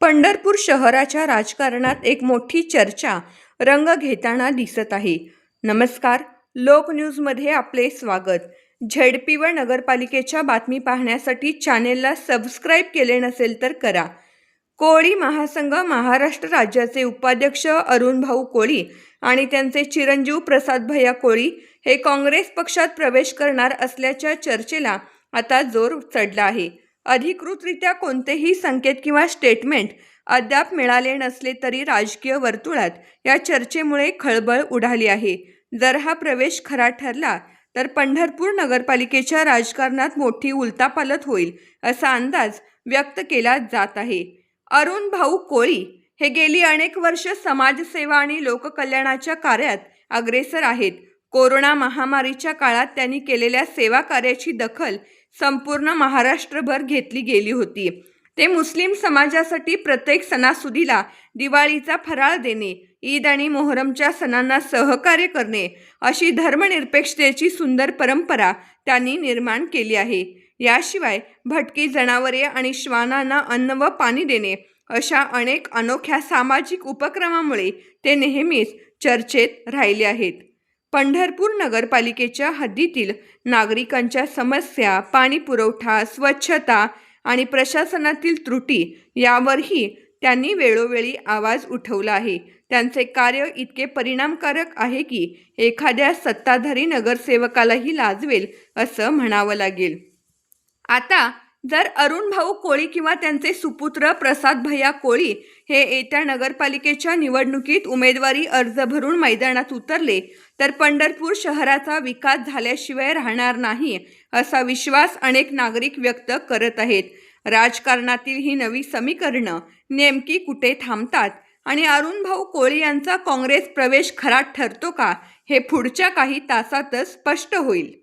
पंढरपूर शहराच्या राजकारणात एक मोठी चर्चा रंग घेताना दिसत आहे. नमस्कार लोक न्यूजमध्ये आपले स्वागत. झेडपी व नगरपालिकेच्या बातमी पाहण्यासाठी चॅनेलला सबस्क्राईब केले नसेल तर करा. कोळी महासंघ महाराष्ट्र राज्याचे उपाध्यक्ष अरुण भाऊ कोळी आणि त्यांचे चिरंजीव प्रसाद भैया कोळी हे काँग्रेस पक्षात प्रवेश करणार असल्याच्या चर्चेला आता जोर चढला आहे. अधिकृतरित्या कोणतेही संकेत किंवा स्टेटमेंट अद्याप मिळाले नसले तरी राजकीय वर्तुळात या चर्चेमुळे खळबळ उडाली आहे. जर हा प्रवेश खरा ठरला तर पंढरपूर नगरपालिकेच्या राजकारणात मोठी उलतापालत होईल असा अंदाज व्यक्त केला जात आहे. अरुण भाऊ कोळी हे गेली अनेक वर्ष समाजसेवा आणि लोककल्याणाच्या कार्यात अग्रेसर आहेत. कोरोना महामारीच्या काळात त्यांनी केलेल्या सेवा कार्याची दखल संपूर्ण महाराष्ट्रभर घेतली गेली होती. ते मुस्लिम समाजासाठी प्रत्येक सणासुदीला दिवाळीचा फराळ देणे ईद आणि मोहरमच्या सणांना सहकार्य करणे अशी धर्मनिरपेक्षतेची सुंदर परंपरा त्यांनी निर्माण केली आहे. याशिवाय भटकी जनावरे आणि श्वानांना अन्न व पाणी देणे अशा अनेक अनोख्या सामाजिक उपक्रमामुळे ते नेहमीच चर्चेत राहिले आहेत. पंढरपूर नगरपालिकेच्या हद्दीतील नागरिकांच्या समस्या पाणी पुरवठा स्वच्छता आणि प्रशासनातील त्रुटी यावरही त्यांनी वेळोवेळी आवाज उठवला आहे. त्यांचे कार्य इतके परिणामकारक आहे की एखाद्या सत्ताधारी नगरसेवकालाही लाजवेल असं म्हणावं लागेल. आता जर अरुण भाऊ कोळी किंवा त्यांचे सुपुत्र प्रसाद भैया कोळी हे येत्या नगरपालिकेच्या निवडणुकीत उमेदवारी अर्ज भरून मैदानात उतरले तर पंढरपूर शहराचा विकास झाल्याशिवाय राहणार नाही असा विश्वास अनेक नागरिक व्यक्त करत आहेत. राजकारणातील ही नवी समीकरणं नेमकी कुठे थांबतात आणि अरुण भाऊ कोळी यांचा काँग्रेस प्रवेश खरा ठरतो का हे पुढच्या काही तासातच स्पष्ट होईल.